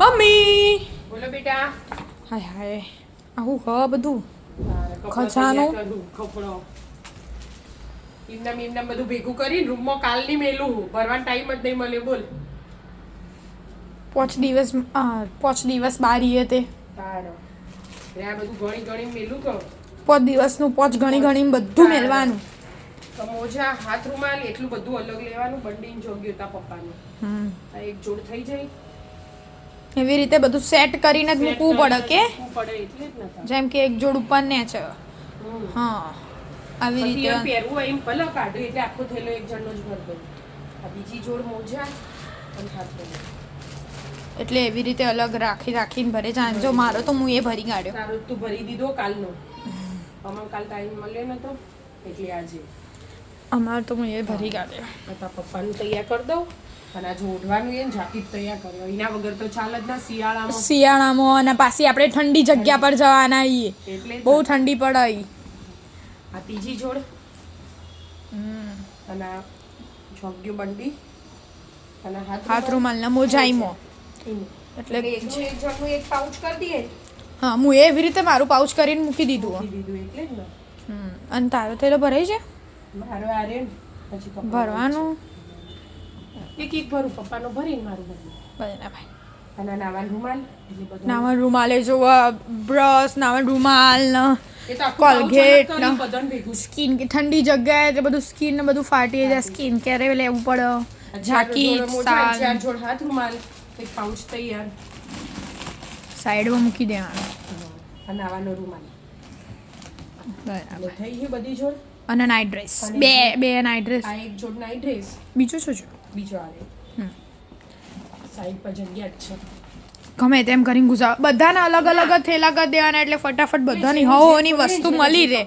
Mummy! બોલો બેટા. હાય હાય. આવું હ બધું? ખજાનો? કપડો. એમનેમ એમનેમ બધું ભેગું કરીને રૂમમાં કાલની મેલું ભરવાનો ટાઈમ જ નહીં મળ્યો બોલ. પોચ દિવસ પાંચ દિવસ બારી તે. આ બધું ગણી ગણી મેલું તો. પાંચ દિવસનું પોચ ગણી ગણી બધું મેળવાનું મોજા હાથ રૂમાલ એટલું બધું અલગ લેવાનું બંડીને જોગ્યું તા પપ્પાનું. એક જોડ થઈ જાય. એવી રીતે બધું સેટ કરીને જ મૂકવું પડે કે? જેમ કે એક જોડ ઉપર ને છે. હા. આવી રીતે. પહેરવું હોય એમ ભલે કાઢો એટલે આખો થેલો એક જણનો જ ભર દઉં આ બીજી જોડ મોજા એટલે એવી રીતે અલગ રાખી રાખીને ભરે જાય જો મારો તો હું એ ભરી કાઢ્યો. તારો તું ભરી દીધો કાલનો. અમાર કાલ ટાઈમ મળ્યો નતો એટલે આજે. અમાર તો હું એ ભરી કાઢ્યો. પપ્પાનું તૈયાર કરી દઉં. અને આજે ઓઢવાનું એ ને તૈયાર કર્યો. એના વગર તો ચાલ જ ના શિયાળામાં. શિયાળામાં અને પાછી આપણે ઠંડી જગ્યા પર જવાના ઈ. એટલે બહુ ઠંડી પડે આ ત્રીજી જોડ. અને જોગ્યું બંડી. અને હાથ રૂમાલના મોજાઈમાં. એટલે એક જણનું એક પાઉચ કરી દઈએ. હા હું એવી રીતે મારું પાઉચ કરીને મૂકી દીધું એટલે અને તારો થેલો ભરાઈ છે? ભરવાનું? એક એક ભરું પપ્પાનો ભરીને મારું ભરું. બધાના અને આ નાવાનો રૂમાલ એટલે બધું. નાવન રૂમાલે જોવા બ્રશ નાવન રૂમાલ ને કોલગેટ સ્કિન ઠંડી જગ્યાએ એટલે બધું સ્કિન ને બધું ફાટી જાય. સ્કિન ક્યારે લેવું પડે? ઝાકી ચાર જોડ જોડ હાથ રૂમાલ એક પાઉચ તૈયાર. સાઈડમાં મૂકી દેવાનું. નાવાનો રૂમાલ. બરાબર. થઈ ગઈ બધી જોડ. અને નાઇટ ડ્રેસ બે બે નાઈટ ડ્રેસ આ એક જોડ નાઈ ડ્રેસ બીજું શું છે? બીજો આવે. સાઈડ પર જગ્યા જ છે. ગમે તેમ કરીને ગુજરાત બધાના અલગ અલગ થેલા કરી દેવાના એટલે ફટાફટ બધાની હોની વસ્તુ મળી રહે.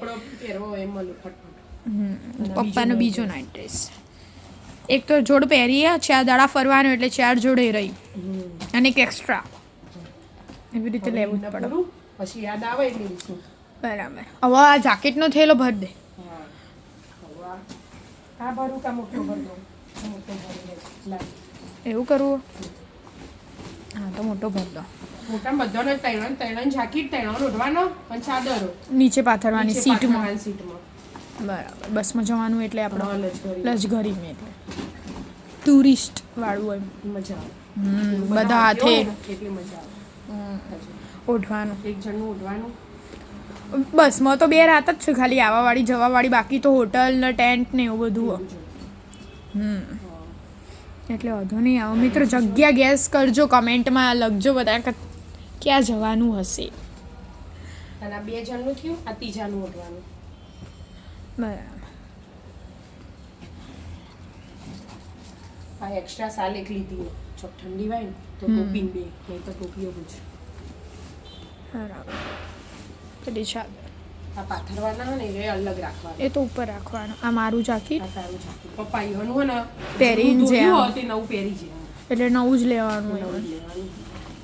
પપ્પાનો બીજો નાઇટ ડ્રેસ. એક તો જોડ પહેરીએ ચાર દાડા ફરવાનું એટલે ચાર જોડે રહી. અને એક એક્સ્ટ્રા એવી રીતે લેવું જ પડે. પછી યાદ આવે એટલે બરાબર. હવે આ જાકેટનો થેલો ભર દે. હા. ભરું કા મોટો ભર દઉં. એવું કરવું? હા તો મોટો ભર દો મોટા બધાનો તૈણ તૈણ ઝાંકી તૈણ રોડવાનો અને ચાદરો. નીચે પાથરવાની સીટમાં સીટમાં બરાબર. બસમાં જવાનું એટલે આપણે આપણે મેં એટલે. ટુરિસ્ટ વાળું હોય મજા આવે. બધા હાથે. એટલી મજા આવે. ઓઢવાનું. એક જણનું ઓઢવાનું. બસમાં તો બે રાત જ છે ખાલી આવવાવાળી જવાવાળી બાકી તો હોટલ ને ટેન્ટ ને એવું બધું. હમ. એટલે વાંધો નહીં. આવો મિત્રો જગ્યા ગેસ કરજો કમેન્ટમાં લખજો બધા ક્યાં જવાનું હશે. અને આ બે જણનું થયું આ ત્રીજાનું ઉડવાનું બરાબર. આ એક્સ્ટ્રા સાલ એક લીધી જો ઠંડી હોય ને તો ટોપીને બે નહીં તો ટોપીઓ જ બરાબર. પેલી ચાદર આ પાથરવાના હોય ને એ અલગ રાખવાના. એ તો ઉપર રાખવાનું. આ મારું જાકીટ. આ તારું ઝાંકી પપ્પા હોય ને પહેરીને જે ધોયું આમ. હોય તે નવું પહેરી જાય એટલે નવું જ લેવાનું હોય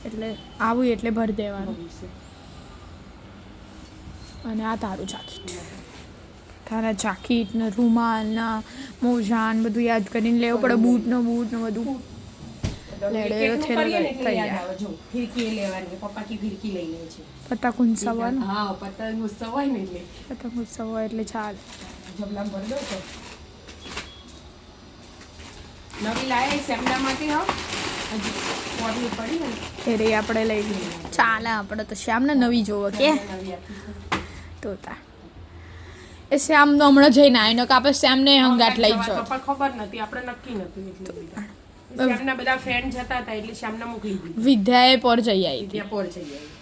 એટલે આવું એટલે ભરી દેવાનું. અને આ તારું જાકીટ. તારા જાકીટ ને રૂમાલ ના મોજા ને બધું યાદ કરીને લેવું પડે બૂટ ને બૂટ ને બધું. ફિરકી લેવાની પપ્પા કી ફિરકી લઈ લે છે. પતંગ ઉત્સવ હા પતંગ ઉત્સવ ને એટલે. પતંગ ઉત્સવ એટલે ચાલ. જબલામ ભરી દો તો. નવી લાયા સેમના માટે હો. હજી પડી ને આપણે લઈ લઈએ. ચાલે આપણે તો શ્યામને નવી જોવો કે. તોતા એ શ્યામ તો હમણાં જઈને આવીને કે આપણે શ્યામને હંગાટ લઈ જાઓ ખબર નથી આપણે નક્કી લીધા. શ્યામના બધા ફ્રેન્ડ જતા હતા એટલે શ્યામના મોકલી દીધી. વિદ્યાએ પર જઈ આવી વિદ્યા પર જઈ આવી.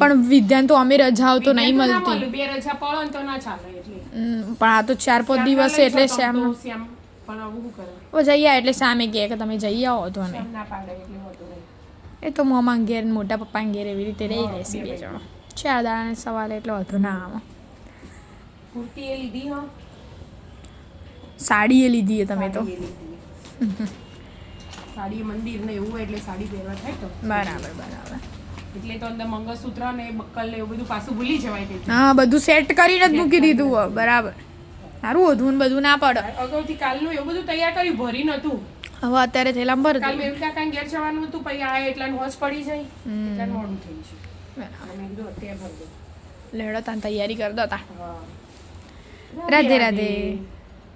પણ વિદ્યાન તો અમે રજાઓ તો નહીં મળતી. બે રજા પડો તો ના ચાલે એટલે. પણ આ તો ચાર પાંચ દિવસ એટલે શ્યામ પણ જઈ આવે એટલે સામે કહે કે તમે જઈ આવો તો ને એ તો મોમાં ઘેર મોટા પપ્પા ઘેર એવી રીતે રહી રહેશે બે જણો. ચાર દાડાને સવારે એટલે વધુ ના આવે. કુર્તી એ લીધી હો. સાડી એ લીધી તમે તો. સાડી મંદિર ને એવું એટલે સાડી પહેરવા થાય તો. બરાબર બરાબર. એટલે તો અંદર મંગળસૂત્ર ને બક્કલ ને એવું બધું પાછું ભૂલી જવાય તે હા બધું સેટ કરીને જ મૂકી દીધું બરાબર. સારું વધુ ને બધું ના પડે. અગાઉથી કાલનું એવું બધું તૈયાર કર્યું ભરી નતું હવે અત્યારે થયેલા ભર કાલ મેં કાંઈ કાંઈ ઘેર જવાનું હતું પછી આ એટલા હોશ પડી જાય. એટલે મોડું થઈ ગયું. મેં કીધું અત્યારે ભર દો લેડો તાન તૈયારી કરી દો તા. રાધે. રાધે.